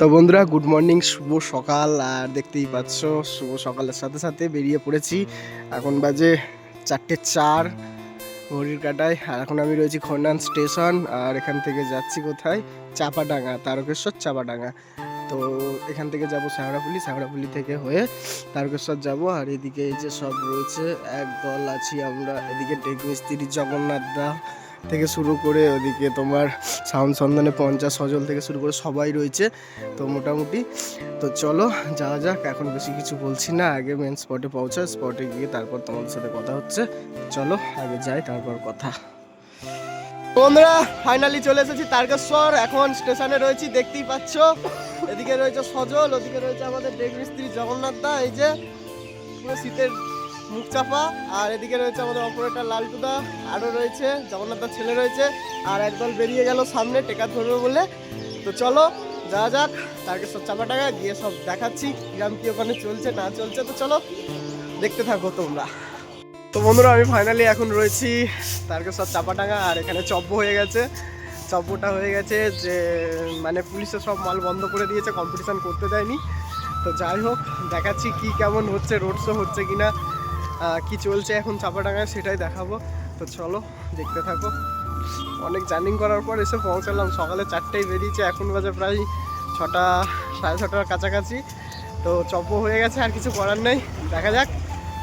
তো বন্ধুরা good morning শুভ সকাল। আর দেখতেই পাচ্ছ, শুভ সকালের সাথে সাথে বেরিয়ে পড়েছি। এখন বাজে চারটে চার ঘড়ির কাটায়। আর এখন আমি রয়েছি খন্ডান স্টেশন, আর এখান থেকে যাচ্ছি কোথায়? চাপাডাঙ্গা, তারকেশ্বর চাপাডাঙ্গা। তো এখান থেকে যাব শ্যাওড়াপুলি শ্যাওড়াপুলি থেকে হয়ে তারকেশ্বর যাব। আর এদিকে এই যে সব রয়েছে এক দল আছি আমরা। এদিকে টেক মিস্ত্রি জগন্নাথ দা থেকে শুরু করে ওদিকে তোমার সাউন্ড সন্ধানে পঞ্চাশ সজল থেকে শুরু করে সবাই রয়েছে। তো মোটামুটি, তো চলো যাওয়া যাক। এখন বেশি কিছু বলছি না। আগে মেন স্পটে পৌঁছা স্পটে গিয়ে তারপর তোমাদের সাথে কথা হচ্ছে। চলো আগে যাই, তারপর কথা। বন্ধুরা ফাইনালি চলে এসেছি তারকেশ্বর। এখন স্টেশনে রয়েছি, দেখতেই পাচ্ছ। এদিকে রয়েছে সজল, ওদিকে রয়েছে আমাদের ডেক মিস্ত্রি জগন্নাথ দা। এই যে শীতের মুখ চাপা। আর এদিকে রয়েছে আমাদের অপারেটর লালটুদা, আরও রয়েছে জগন্নাথ দার ছেলে রয়েছে, আর একদল বেরিয়ে গেল সামনে, টেকা ধরবে বলে। তো চলো, যাওয়া যাক তারকেশ্বর চাপাটাকা গিয়ে সব দেখাচ্ছি, কিরাম কি ওখানে চলছে, না চলছে। তো চলো, দেখতে থাকো তোমরা। তো বন্ধুরা, আমি ফাইনালি এখন রয়েছি তারকেশ্বর চাপাটাঙ্গা আর এখানে চব্য হয়ে গেছে। চব্যটা হয়ে গেছে যে মানে পুলিশে সব মাল বন্ধ করে দিয়েছে কম্পিটিশান করতে দেয়নি। তো যাই হোক, দেখাচ্ছি কি কেমন হচ্ছে রোড শো হচ্ছে কিনা। কি চলছে এখন চাপাডাঙ্গায় সেটাই দেখাবো। তো চলো, দেখতে থাকো। অনেক জার্নিং করার পর এসে পৌঁছালাম। সকালে চারটেই বেরিয়েছে, এখন বাজে প্রায় ছটা, সাড়ে ছটার কাছাকাছি। তো চপ্প হয়ে গেছে, আর কিছু করার নেই। দেখা যাক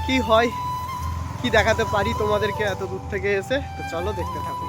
কি হয়, কি দেখাতে পারি তোমাদেরকে এত দূর থেকে এসে। তো চলো, দেখতে থাকো।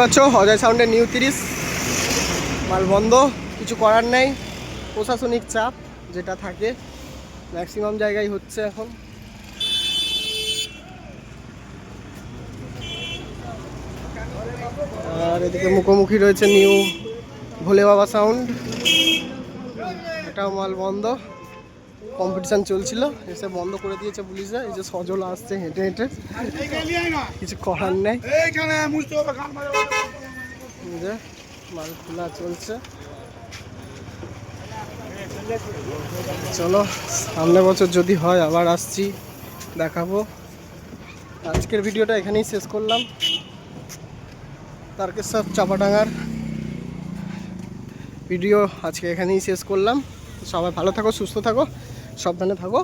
পাচ্ছ? অজয় সাউন্ডের নিউ তিরিশ। মাল বন্ধ, কিছু করার নেই। প্রশাসনিক চাপ যেটা থাকে ম্যাক্সিমাম জায়গায় হচ্ছে এখন। আর এদিকে মুখোমুখি রয়েছে নিউ ভোলে বাবা সাউন্ড এটাও মাল বন্ধ। কম্পিটিশন চলছিল, এসে বন্ধ করে দিয়েছে পুলিশে এই যে সজল আসছে হেঁটে হেঁটে। কিছু করার নেই। যে খোলা চলছে। চলো সামনে বছর যদি হয় আবার আসছি, দেখাবো। আজকের ভিডিওটা এখানেই শেষ করলাম। তারকেশ্বর চাপাডাঙ্গার ভিডিও আজকে এখানেই শেষ করলাম। সবাই ভালো থাকো, সুস্থ থাকো। সাবধানে থাকো।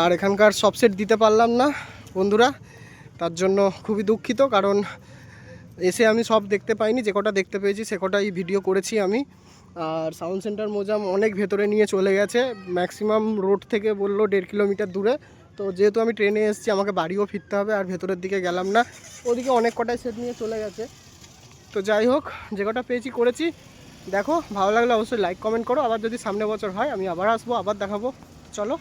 আর এখানকার সব সেট দিতে পারলাম না বন্ধুরা। তার জন্য খুবই দুঃখিত কারণ এসে আমি সব দেখতে পাইনি, যে কটা দেখতে পেয়েছি সে কটাই ভিডিও করেছি আমি। আর সাউন্ড সেন্টার মোজাম অনেক ভেতরে নিয়ে চলে গেছে ম্যাক্সিমাম রোড থেকে বলল দেড় কিলোমিটার দূরে। তো যেহেতু আমি ট্রেনে এসেছি, আমাকে বাড়িও ফিরতে হবে, আর ভেতরের দিকে গেলাম না। ওদিকে অনেক কটাই সেট নিয়ে চলে গেছে। তো যাই হোক, যে কটা পেয়েছি করেছি। দেখো, ভালো লাগলে অবশ্যই লাইক কমেন্ট করো। আবার যদি সামনে বছর হয়, আমি আবার আসব, আবার দেখাবো। চলো।